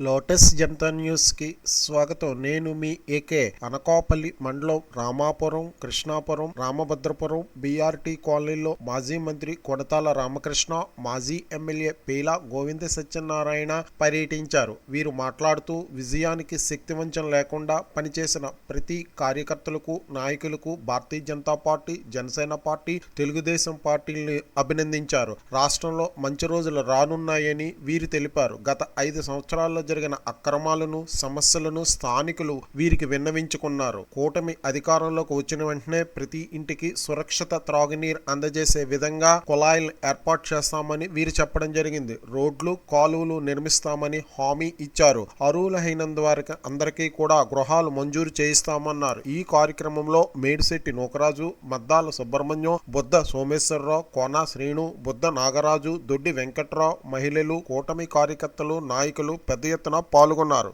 Lotus Janata న్యూస్కి స్వాగతం. నేను మీ ఏకే అనకాపల్లి మండలం రామాపురం కృష్ణాపురం రామభద్రపురం బీఆర్టీ కాలనీలో మాజీ మంత్రి కొడతాల రామకృష్ణ మాజీ ఎమ్మెల్యే పీల గోవింద సత్యనారాయణ పర్యటించారు. వీరు మాట్లాడుతూ విజయానికి శక్తివంచన లేకుండా పనిచేసిన ప్రతి కార్యకర్తలకు నాయకులకు భారతీయ జనతా పార్టీ జనసేన పార్టీ తెలుగుదేశం పార్టీని అభినందించారు. రాష్ట్రంలో మంచి రోజులు రానున్నాయని వీరు తెలిపారు. గత ఐదు సంవత్సరాల్లో జరిగిన అక్రమాలను సమస్యలను స్థానికులు వీరికి విన్నవించుకున్నారు. కూటమి అధికారంలోకి వచ్చిన వెంటనే ప్రతి ఇంటికి సురక్షిత త్రాగునీరు అందజేసే విధంగా కుళాయిలు ఏర్పాటు చేస్తామని వీరు చెప్పడం జరిగింది. రోడ్లు కాలువలు నిర్మిస్తామని హామీ ఇచ్చారు. అర్హులైనందు వారికి అందరికీ కూడా గృహాలు మంజూరు చేయిస్తామన్నారు. ఈ కార్యక్రమంలో మేడిశెట్టి నూకరాజు మద్దాల సుబ్రహ్మణ్యం బుద్ధ సోమేశ్వరరావు కోన శ్రీను బుద్ధ నాగరాజు దొడ్డి వెంకట్రావు మహిళలు కూటమి కార్యకర్తలు నాయకులు పెద్ద ఎత్తున పాల్గొన్నారు.